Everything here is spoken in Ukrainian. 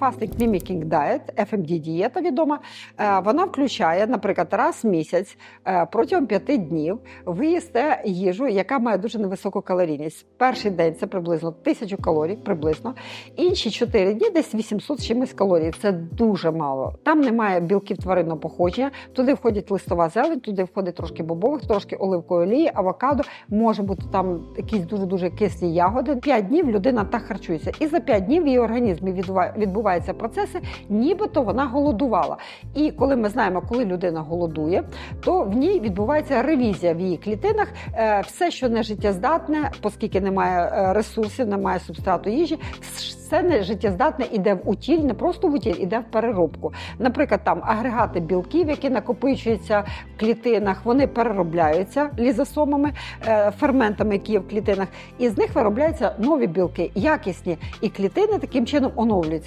Fasting Mimicking Diet, FMD дієта відома, е, вона включає, наприклад, раз в місяць е, протягом п'яти днів ви їсте їжу, яка має дуже невисоку калорійність. Перший день це приблизно 1000 калорій, приблизно. Інші 4 дні десь 800 чимось калорій. Це дуже мало. Там немає білків тваринного походження. Туди входить листова зелень, туди входить трошки бобових, трошки оливкової олії, авокадо. Може бути там якісь дуже дуже кислі ягоди. П'ять днів людина так харчується, і за п'ять днів її організмі відбува- відбуваються процеси, нібито вона голодувала. І коли ми знаємо, коли людина голодує, то в ній відбувається ревізія в її клітинах. Е, Все, що не життєздатне, оскільки немає е, ресурсів, немає субстрату їжі, все не життєздатне іде в утіль, не просто в утіль, іде в переробку. Наприклад, там агрегати білків, які накопичуються в клітинах, вони переробляються лізосомами, е, ферментами, які є в клітинах, і з них виробляються нові білки, якісні, і клітини таким чином оновлюються.